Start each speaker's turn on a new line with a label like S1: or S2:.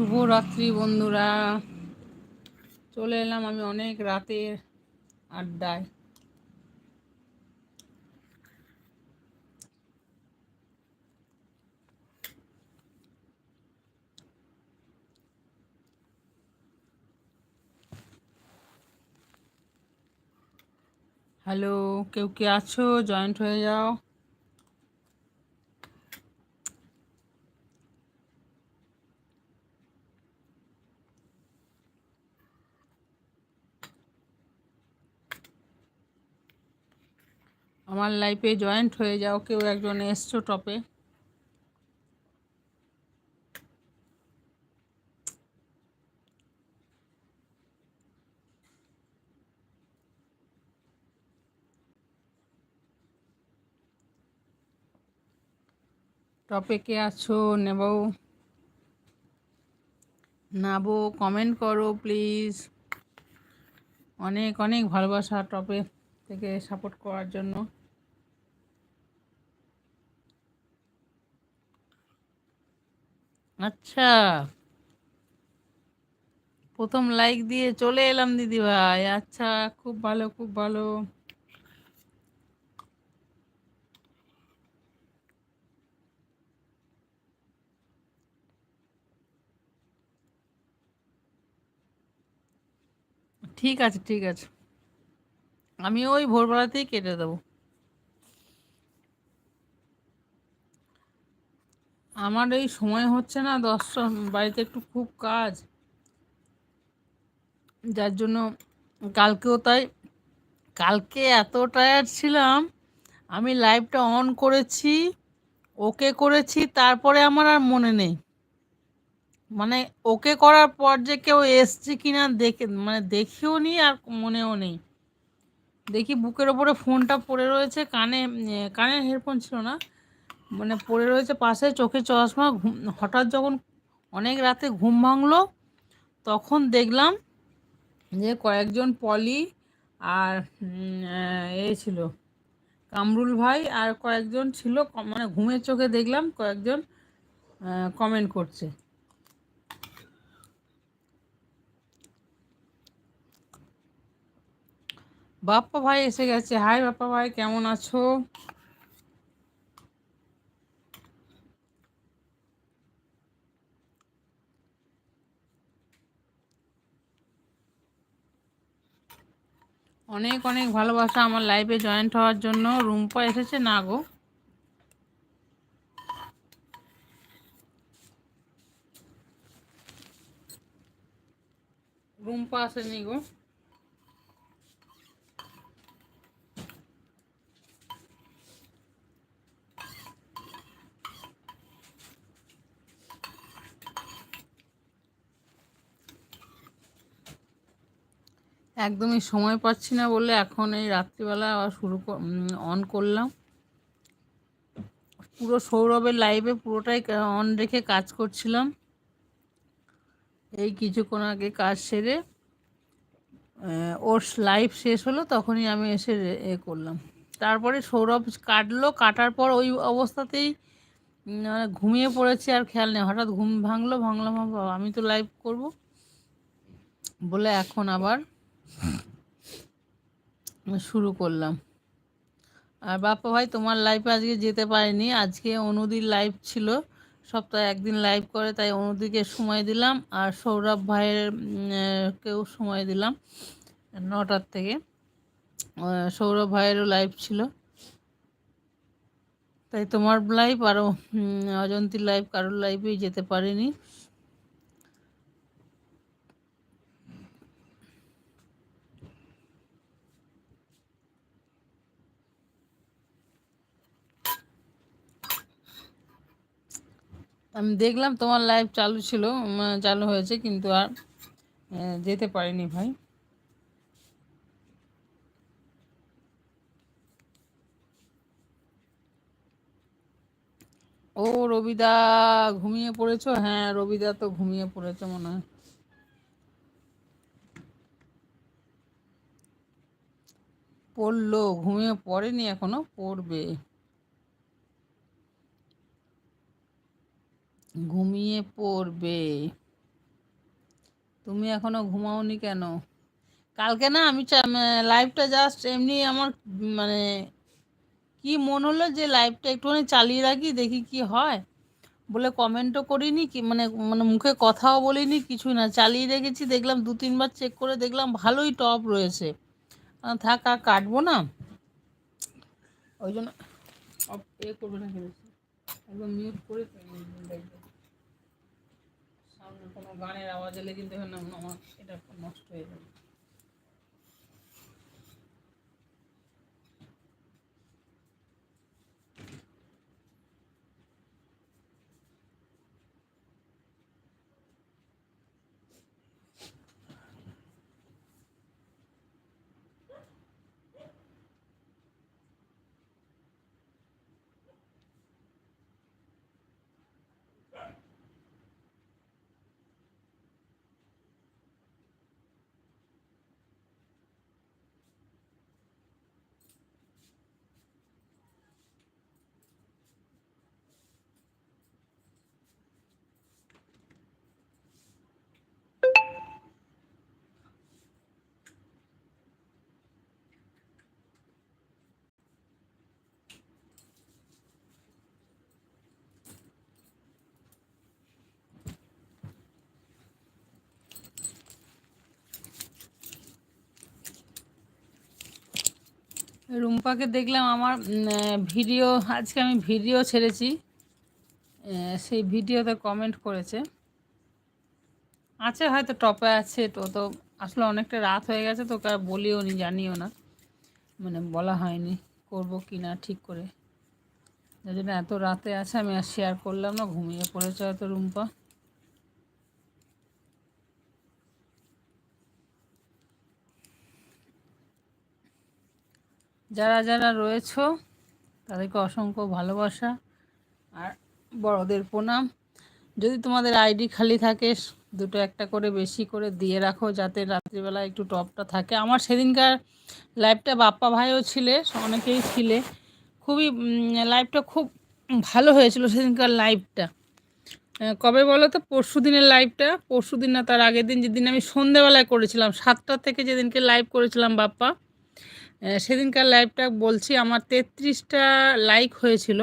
S1: শুভরাত্রি বন্ধুরা। চলে এলাম আমি অনেক রাতের আড্ডায়। হ্যালো, কেউ কে আছো? জয়েন্ট হয়ে যাও। আমার লাইফে জয়েন্ট হয়ে যাও, কেউ একজন এসছো টপে টপে কে আছো, নেব? নাবো কমেন্ট করো প্লিজ অনেক অনেক ভালোবাসা টপে থেকে সাপোর্ট করার জন্য। আচ্ছা। প্রথম লাইক দিয়ে চলে এলাম দিদি ভাই। আচ্ছা খুব ভালো খুব ভালো। ঠিক আছে ঠিক আছে। আমি ওই ভোরবেলাতেই কেটে দেবো। আমার এই সময় হচ্ছে না, দশটা, বাড়িতে একটু খুব কাজ। যার জন্য কালকেও তাই, কালকে এত টায়ার্ড ছিলাম, আমি লাইভটা অন করেছি ওকে করেছি, তারপরে আমার আর মনে নেই। মানে ওকে করার পর যে কেউ এসছে কিনা দেখে মানে দেখেও নি আর মনেও নেই। দেখি বুকের ওপরে ফোনটা পড়ে রয়েছে, কানে কানের হেডফোন ছিল না মানে পড়ে রয়েছে পাশে চোখে চশমা হঠাৎ যখন অনেক রাতে ঘুম ভাঙলো, তখন দেখলাম যে কয়েকজন পলি আর এ ছিল, কামরুল ভাই আর কয়েকজন ছিল মানে ঘুমের চোখে দেখলাম কয়েকজন কমেন্ট করছে। বাপ্পা ভাই এসে গেছে। হাই বাপ্পা ভাই, কেমন আছো? অনেক অনেক ভালোবাসা আমার লাইফে জয়েন্ট হওয়ার জন্য। রুম্পা এসেছে, না গো। রুম্পা আসেনি গো। একদমই সময় পাচ্ছি না বলে এখন এই রাত্রিবেলা আবার শুরু অন করলাম। পুরো সৌরভের লাইভে পুরোটাই অন রেখে কাজ করছিলাম। এই কিছুক্ষণ আগে কাজ সেরে ওর লাইভ শেষ হলো, তখনই আমি এসে এ করলাম। তারপরে সৌরভ কাটলো, কাটার পর ওই অবস্থাতেই মানে ঘুমিয়ে পড়েছে আর খেয়াল নেই। হঠাৎ ঘুম ভাঙলো, ভাঙলাম আমি তো লাইভ করব। বলে এখন আবার শুরু করলাম। আর বাপ্পা ভাই, তোমার লাইফে আজকে যেতে পারিনি। আজকে অনুদির লাইভ ছিল। সপ্তাহে একদিন লাইভ করে, তাই অনুদিকে সময় দিলাম। আর সৌরভ ভাইয়ের কেউ সময় দিলাম নটার থেকে। সৌরভ ভাইয়েরও লাইভ ছিল। তাই তোমার লাইভ আরও অজন্তীর লাইভ কারোর লাইভেই যেতে পারিনি। আমি দেখলাম তোমার লাইভ চালু ছিল চালু হয়েছে, কিন্তু আর যেতে পারিনি ভাই। ও, রবিদা ঘুমিয়ে পড়েছো? হ্যাঁ রবিদা তো ঘুমিয়ে পড়েছো মনে হয়। পড়ল, ঘুমিয়ে পড়েনি এখনও, পড়বে। ঘুমিয়ে পড়বে। তুমি এখনও ঘুমাওনি কেন? কালকে না আমি লাইভটা জাস্ট এমনি আমার মানে কি মন হলো যে লাইভটা একটুখানি চালিয়ে রাখি, দেখি কি হয়। বলে কমেন্টও করিনি, কি মানে মানে মুখে কথাও বলিনি, কিছুই না। চালিয়ে রেখেছি, দেখলাম দু তিনবার চেক করে দেখলাম ভালোই টপ রয়েছে। থাক, আর কাটবো না। ওই জন্য করবে না একদম মিউট করে দেখবে সামনে কোনো গানের আওয়াজ এলে কিন্তু এখানে আমার এটা নষ্ট হয়ে যাবে। রুম্পাকে দেখলাম আমার ভিডিও, আজকে আমি ভিডিও ছেড়েছি। সেই ভিডিওতে কমেন্ট করেছে। আছে হয়তো, টপে আছে, তো তো আসলে অনেকটা রাত হয়ে গেছে তো আর বলিও নি, জানিও না। মানে বলা হয়নি, করব কি না ঠিক করে। যার জন্য এত রাতে আছে, আমি আর শেয়ার করলাম না, ঘুমিয়ে পড়েছে হয়তো রুম্পা। যারা যারা রয়েছো তাদেরকে অসংখ্য ভালোবাসা আর বড়দের প্রণাম। যদি তোমাদের আইডি খালি থাকে দুটো একটা করে বেশি করে দিয়ে রাখো যাতে রাত্রিবেলা একটু টপটা থাকে। আমার সেদিনকার লাইভটা বাপ্পা ভাইও ছিলে অনেকেই ছিলে। খুবই লাইভটা খুব ভালো হয়েছিল সেদিনকার লাইভটা আহ, কবে বলো তো? পরশু দিনের লাইভটা পরশু দিন না তার আগের দিন যেদিন আমি সন্ধেবেলায় করেছিলাম সাতটা থেকে যেদিনকে লাইভ করেছিলাম বাপ্পা সেদিনকার লাইভটা বলছি আমার তেত্রিশটা লাইক হয়েছিল।